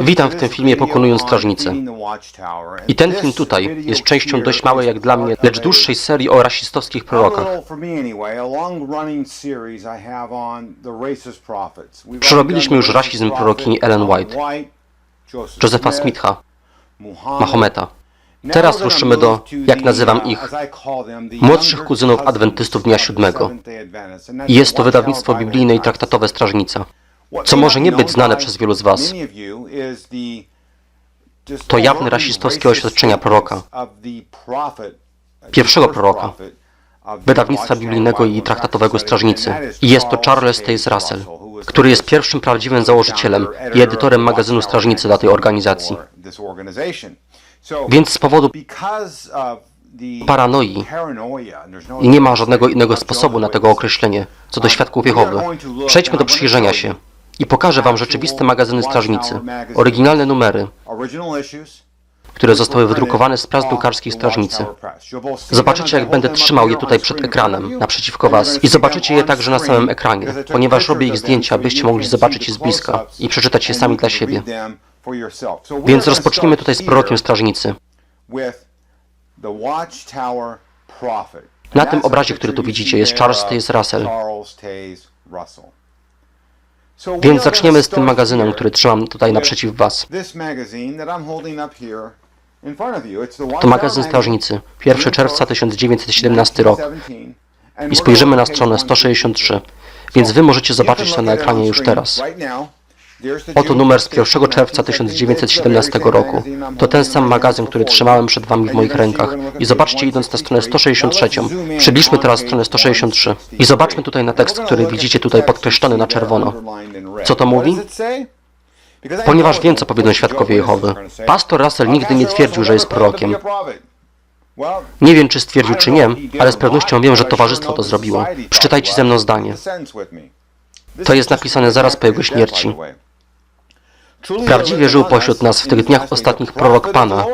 Witam w tym filmie Pokonując Strażnicę. I ten film tutaj jest częścią dość małej jak dla mnie, lecz dłuższej serii o rasistowskich prorokach. Przerobiliśmy już rasizm prorokini Ellen White, Josepha Smitha, Mahometa. Teraz ruszymy do, jak nazywam ich, młodszych kuzynów adwentystów Dnia Siódmego. Jest to wydawnictwo biblijne i traktatowe Strażnica. Co może nie być znane przez wielu z Was, to jawne rasistowskie oświadczenia proroka, pierwszego proroka, wydawnictwa biblijnego i traktatowego Strażnicy. I jest to Charles Taze Russell, który jest pierwszym prawdziwym założycielem i edytorem magazynu Strażnicy dla tej organizacji. Więc z powodu paranoi i nie ma żadnego innego sposobu na tego określenie, co do świadków Jehowy. Przejdźmy do przyjrzenia się i pokażę Wam rzeczywiste magazyny Strażnicy, oryginalne numery, które zostały wydrukowane z prac drukarskich Strażnicy. Zobaczycie, jak będę trzymał je tutaj przed ekranem, naprzeciwko Was. I zobaczycie je także na samym ekranie, ponieważ robię ich zdjęcia, byście mogli zobaczyć je z bliska i przeczytać je sami dla siebie. Więc rozpocznijmy tutaj z prorokiem Strażnicy. Na tym obrazie, który tu widzicie, jest Charles Taze Russell. Więc zaczniemy z tym magazynem, który trzymam tutaj naprzeciw Was. To magazyn Strażnicy, 1 czerwca 1917 rok. I spojrzymy na stronę 163, więc Wy możecie zobaczyć to na ekranie już teraz. Oto numer z 1 czerwca 1917 roku. To ten sam magazyn, który trzymałem przed Wami w moich rękach. I zobaczcie, idąc na stronę 163. Przybliżmy teraz stronę 163. I zobaczmy tutaj na tekst, który widzicie tutaj podkreślony na czerwono. Co to mówi? Ponieważ wiem, co powiedzą świadkowie Jehowy. Pastor Russell nigdy nie twierdził, że jest prorokiem. Nie wiem, czy stwierdził, czy nie, ale z pewnością wiem, że towarzystwo to zrobiło. Przeczytajcie ze mną zdanie. To jest napisane zaraz po jego śmierci. Prawdziwie żył pośród nas w tych dniach ostatnich prorok Pana.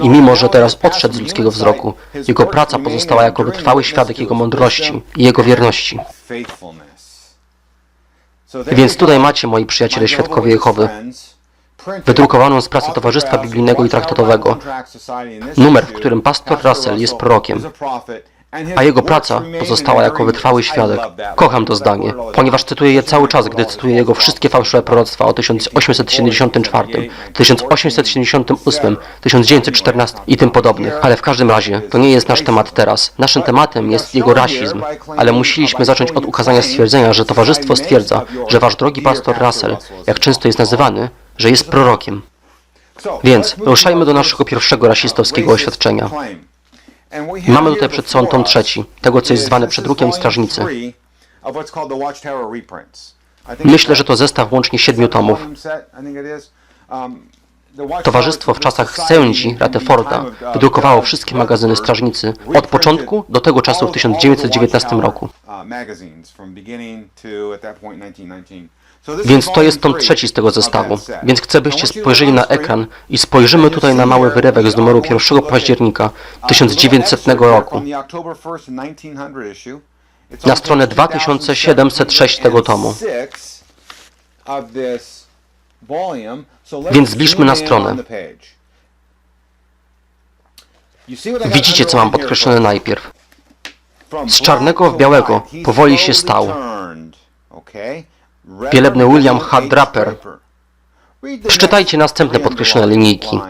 I mimo, że teraz odszedł z ludzkiego wzroku, jego praca pozostała jako wytrwały świadek jego mądrości i jego wierności. Więc tutaj macie, moi przyjaciele świadkowie Jehowy, wydrukowaną z pracy Towarzystwa Biblijnego i Traktatowego, numer, w którym pastor Russell jest prorokiem, a jego praca pozostała jako wytrwały świadek. Kocham to zdanie, ponieważ cytuję je cały czas, gdy cytuję jego wszystkie fałszywe proroctwa o 1874, 1878, 1914 i tym podobnych. Ale w każdym razie, to nie jest nasz temat teraz. Naszym tematem jest jego rasizm, ale musieliśmy zacząć od ukazania stwierdzenia, że towarzystwo stwierdza, że wasz drogi pastor Russell, jak często jest nazywany, że jest prorokiem. Więc ruszajmy do naszego pierwszego rasistowskiego oświadczenia. Mamy tutaj przed sobą tom trzeci, tego co jest zwane przedrukiem strażnicy. Myślę, że to zestaw łącznie siedmiu tomów. Towarzystwo w czasach sędzi Rateforda wydrukowało wszystkie magazyny strażnicy od początku do tego czasu w 1919 roku. Więc to jest tom trzeci z tego zestawu. Więc chcę, byście spojrzeli na ekran i spojrzymy tutaj na mały wyrywek z numeru 1 października 1900 roku. Na stronę 2706 tego tomu. Więc zbliżmy na stronę. Widzicie, co mam podkreślone najpierw. Z czarnego w białego powoli się stał. Wielebny William H. Draper. Przeczytajcie następne podkreślone linijki.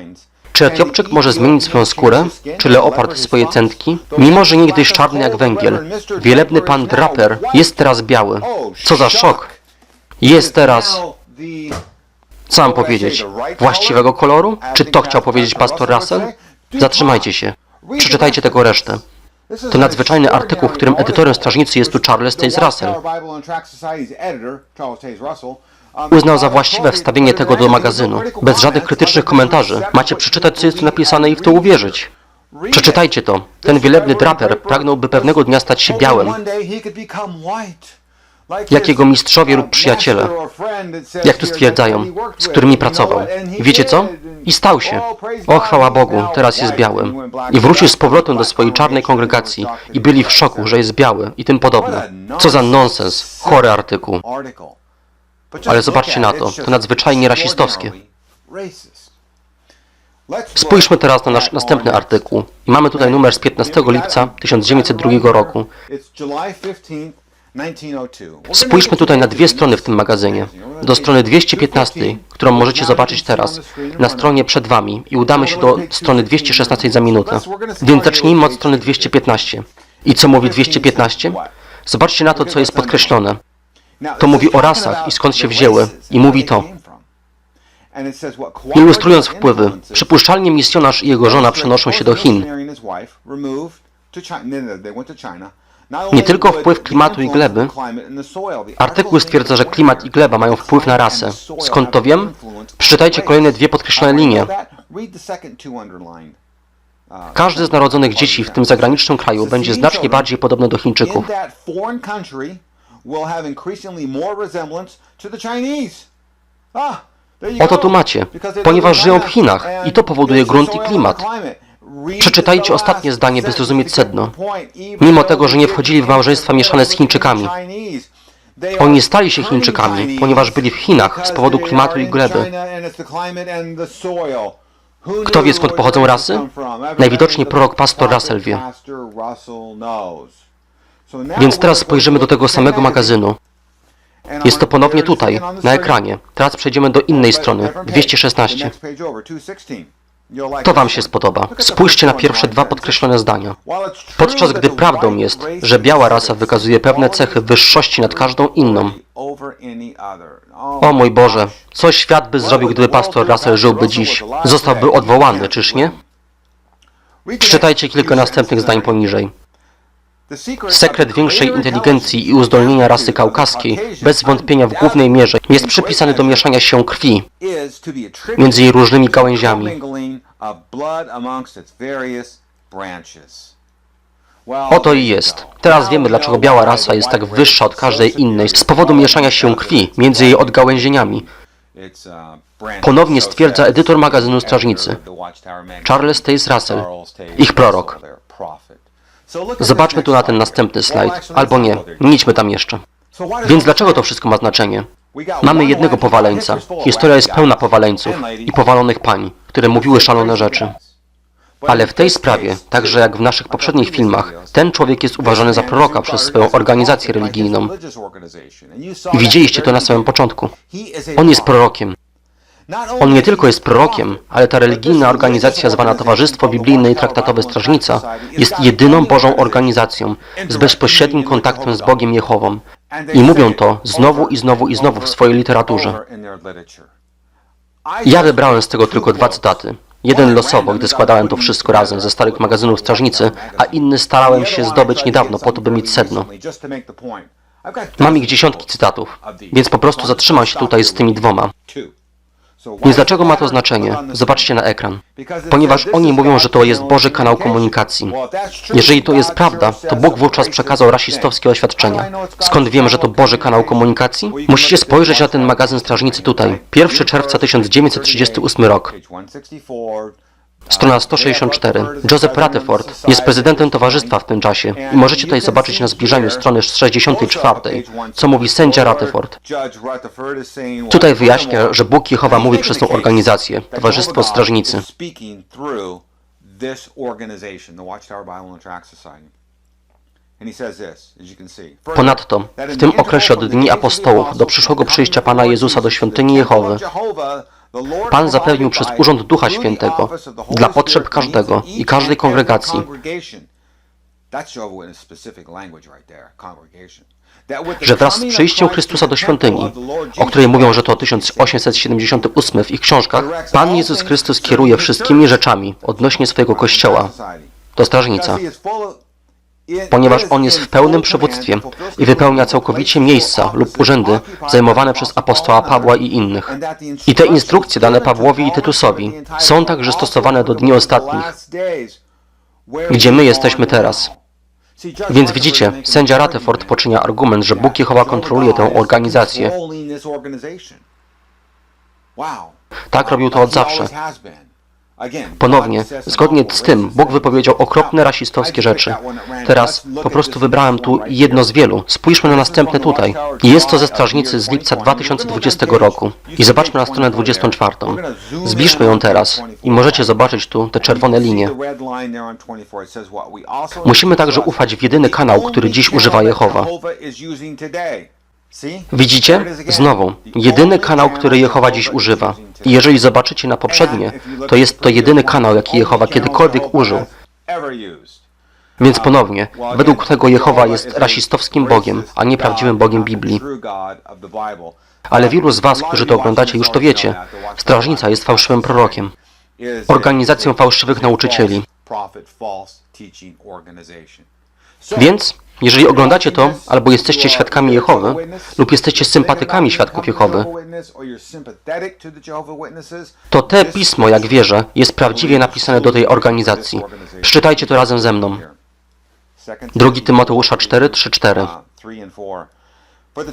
Czy Etiopczyk może zmienić swoją skórę? Czy leopard swoje centki? Mimo, że niegdyś czarny jak węgiel, wielebny pan Draper jest teraz biały. Co za szok! Jest teraz... Co mam powiedzieć? Właściwego koloru? Czy to chciał powiedzieć pastor Russell? Zatrzymajcie się. Przeczytajcie tego resztę. To nadzwyczajny artykuł, w którym edytorem strażnicy jest tu Charles Taze Russell. Uznał za właściwe wstawienie tego do magazynu, bez żadnych krytycznych komentarzy. Macie przeczytać, co jest tu napisane i w to uwierzyć. Przeczytajcie to. Ten wielebny draper pragnąłby pewnego dnia stać się białym, jak jego mistrzowie lub przyjaciele, jak tu stwierdzają, z którymi pracował. Wiecie co? I stał się. O, chwała Bogu, teraz jest białym. I wrócił z powrotem do swojej czarnej kongregacji i byli w szoku, że jest biały i tym podobne. Co za nonsens, chory artykuł. Ale zobaczcie na to, to nadzwyczajnie rasistowskie. Spójrzmy teraz na nasz następny artykuł. I mamy tutaj numer z 15 lipca 1902 roku. Spójrzmy tutaj na dwie strony w tym magazynie. Do strony 215, którą możecie zobaczyć teraz, na stronie przed Wami i udamy się do strony 216 za minutę. Więc zacznijmy od strony 215. I co mówi 215? Zobaczcie na to, co jest podkreślone. To mówi o rasach i skąd się wzięły. I mówi to. Ilustrując wpływy, przypuszczalnie misjonarz i jego żona przenoszą się do Chin. Nie tylko wpływ klimatu i gleby, Artykuł stwierdza, że klimat i gleba mają wpływ na rasę. Skąd to wiem? Przeczytajcie kolejne dwie podkreślone linie. Każdy z narodzonych dzieci w tym zagranicznym kraju będzie znacznie bardziej podobny do Chińczyków. Oto tu macie. Ponieważ żyją w Chinach i to powoduje grunt i klimat. Przeczytajcie ostatnie zdanie, by zrozumieć sedno. Mimo tego, że nie wchodzili w małżeństwa mieszane z Chińczykami. Oni stali się Chińczykami, ponieważ byli w Chinach z powodu klimatu i gleby. Kto wie skąd pochodzą rasy? Najwidoczniej prorok pastor Russell wie. Więc teraz spojrzymy do tego samego magazynu. Jest to ponownie tutaj, na ekranie. Teraz przejdziemy do innej strony, 216. To Wam się spodoba. Spójrzcie na pierwsze dwa podkreślone zdania. Podczas gdy prawdą jest, że biała rasa wykazuje pewne cechy wyższości nad każdą inną. O mój Boże, co świat by zrobił, gdyby pastor Russell żyłby dziś? Zostałby odwołany, czyż nie? Przeczytajcie kilka następnych zdań poniżej. Sekret większej inteligencji i uzdolnienia rasy kaukaskiej, bez wątpienia w głównej mierze, jest przypisany do mieszania się krwi między jej różnymi gałęziami. Oto i jest. Teraz wiemy, dlaczego biała rasa jest tak wyższa od każdej innej, z powodu mieszania się krwi między jej odgałęzieniami. Ponownie stwierdza edytor magazynu Strażnicy, Charles Taze Russell, ich prorok. Zobaczmy tu na ten następny slajd. Albo nie, nie idźmy tam jeszcze. Więc dlaczego to wszystko ma znaczenie? Mamy jednego powaleńca. Historia jest pełna powaleńców i powalonych pań, które mówiły szalone rzeczy. Ale w tej sprawie, także jak w naszych poprzednich filmach, ten człowiek jest uważany za proroka przez swoją organizację religijną. I widzieliście to na samym początku. On jest prorokiem. On nie tylko jest prorokiem, ale ta religijna organizacja zwana Towarzystwo Biblijne i Traktatowe Strażnica jest jedyną Bożą organizacją z bezpośrednim kontaktem z Bogiem Jehową. I mówią to znowu i znowu i znowu w swojej literaturze. Ja wybrałem z tego tylko dwa cytaty. Jeden losowo, gdy składałem to wszystko razem ze starych magazynów Strażnicy, a inny starałem się zdobyć niedawno po to, by mieć sedno. Mam ich dziesiątki cytatów, więc po prostu zatrzymam się tutaj z tymi dwoma. Więc dlaczego ma to znaczenie? Zobaczcie na ekran. Ponieważ oni mówią, że to jest Boży kanał komunikacji. Jeżeli to jest prawda, to Bóg wówczas przekazał rasistowskie oświadczenia. Skąd wiem, że to Boży kanał komunikacji? Musicie spojrzeć na ten magazyn Strażnicy tutaj. 1 czerwca 1938 rok. Strona 164. Joseph Rutherford jest prezydentem towarzystwa w tym czasie i możecie tutaj zobaczyć na zbliżeniu strony 64, co mówi sędzia Rutherford. Tutaj wyjaśnia, że Bóg Jehowa mówi przez tą organizację, Towarzystwo Strażnicy. Ponadto, w tym okresie od dni apostołów do przyszłego przyjścia Pana Jezusa do świątyni Jehowy, Pan zapewnił przez urząd Ducha Świętego dla potrzeb każdego i każdej kongregacji, że wraz z przyjściem Chrystusa do świątyni, o której mówią, że to 1878 w ich książkach, Pan Jezus Chrystus kieruje wszystkimi rzeczami odnośnie swojego Kościoła. To strażnica ponieważ on jest w pełnym przywództwie i wypełnia całkowicie miejsca lub urzędy zajmowane przez apostoła Pawła i innych. I te instrukcje dane Pawłowi i Tytusowi są także stosowane do dni ostatnich, gdzie my jesteśmy teraz. Więc widzicie, sędzia Rutherford poczynia argument, że Bóg Jehowa kontroluje tę organizację. Tak robił to od zawsze. Ponownie, zgodnie z tym, Bóg wypowiedział okropne rasistowskie rzeczy. Teraz po prostu wybrałem tu jedno z wielu. Spójrzmy na następne tutaj. Jest to ze strażnicy z lipca 2020 roku. I zobaczmy na stronę 24. Zbliżmy ją teraz i możecie zobaczyć tu te czerwone linie. Musimy także ufać w jedyny kanał, który dziś używa Jehowa. Widzicie? Znowu, jedyny kanał, który Jehowa dziś używa. I jeżeli zobaczycie na poprzednie, to jest to jedyny kanał, jaki Jehowa kiedykolwiek użył. Więc ponownie, według tego Jehowa jest rasistowskim Bogiem, a nie prawdziwym Bogiem Biblii. Ale wielu z Was, którzy to oglądacie, już to wiecie. Strażnica jest fałszywym prorokiem, organizacją fałszywych nauczycieli. Więc, jeżeli oglądacie to, albo jesteście świadkami Jehowy, lub jesteście sympatykami świadków Jehowy, to te pismo, jak wierzę, jest prawdziwie napisane do tej organizacji. Przeczytajcie to razem ze mną. Drugi Tymoteusza 4, 3, 4.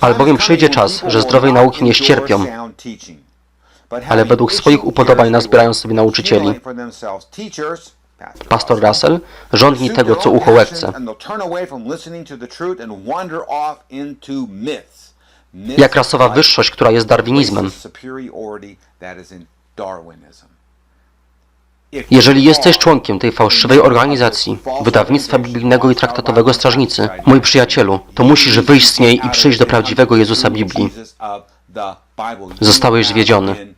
Albowiem przyjdzie czas, że zdrowej nauki nie ścierpią, ale według swoich upodobań nazbierają sobie nauczycieli. Pastor Russell, żądni tego, co ucho łechce. Jak rasowa wyższość, która jest darwinizmem. Jeżeli jesteś członkiem tej fałszywej organizacji, wydawnictwa biblijnego i traktatowego strażnicy, mój przyjacielu, to musisz wyjść z niej i przyjść do prawdziwego Jezusa Biblii. Zostałeś zwiedziony.